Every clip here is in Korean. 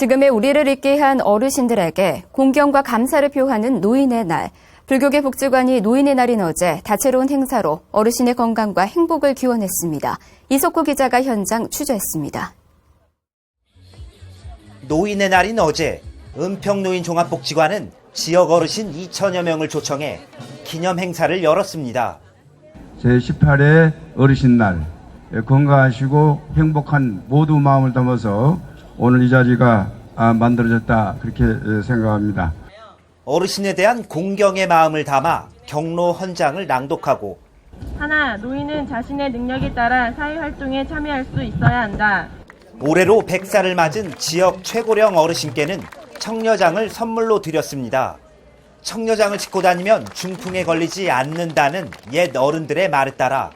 지금의 우리를 있게 한 어르신들에게 공경과 감사를 표하는 노인의 날. 불교계 복지관이 노인의 날인 어제 다채로운 행사로 어르신의 건강과 행복을 기원했습니다. 이석호 기자가 현장 취재했습니다. 노인의 날인 어제 은평노인 종합복지관은 지역 어르신 2천여 명을 초청해 기념 행사를 열었습니다. 제18회 어르신날 예, 건강하시고 행복한 모두 마음을 담아서 오늘 이 자리가 아, 만들어졌다 그렇게 예, 생각합니다. 어르신에 대한 공경의 마음을 담아 경로 헌장을 낭독하고 하나, 노인은 자신의 능력에 따라 사회활동에 참여할 수 있어야 한다. 올해로 100살을 맞은 지역 최고령 어르신께는 청려장을 선물로 드렸습니다. 청려장을 짚고 다니면 중풍에 걸리지 않는다는 옛 어른들의 말에 따라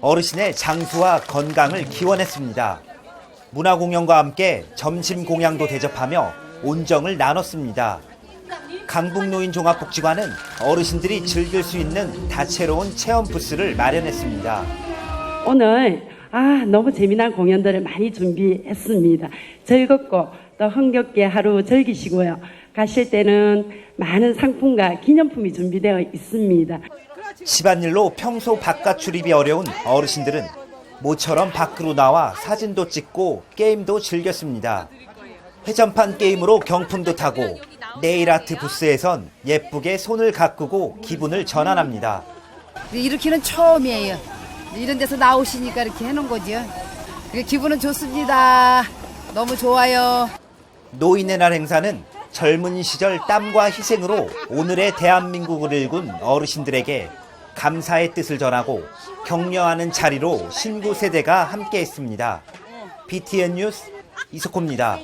어르신의 장수와 건강을 기원했습니다. 문화 공연과 함께 점심 공양도 대접하며 온정을 나눴습니다. 강북노인 종합복지관은 어르신들이 즐길 수 있는 다채로운 체험 부스를 마련했습니다. 오늘 아 너무 재미난 공연들을 많이 준비했습니다. 즐겁고 또 흥겹게 하루 즐기시고요. 가실 때는 많은 상품과 기념품이 준비되어 있습니다. 집안일로 평소 바깥 출입이 어려운 어르신들은 모처럼 밖으로 나와 사진도 찍고 게임도 즐겼습니다. 회전판 게임으로 경품도 타고 네일 아트 부스에선 예쁘게 손을 가꾸고 기분을 전환합니다. 이렇게는 처음이에요. 이런 데서 나오시니까 이렇게 해놓은 거죠. 기분은 좋습니다. 너무 좋아요. 노인의 날 행사는 젊은 시절 땀과 희생으로 오늘의 대한민국을 일군 어르신들에게 감사의 뜻을 전하고 격려하는 자리로 신구 세대가 함께했습니다. BTN 뉴스 이석호입니다.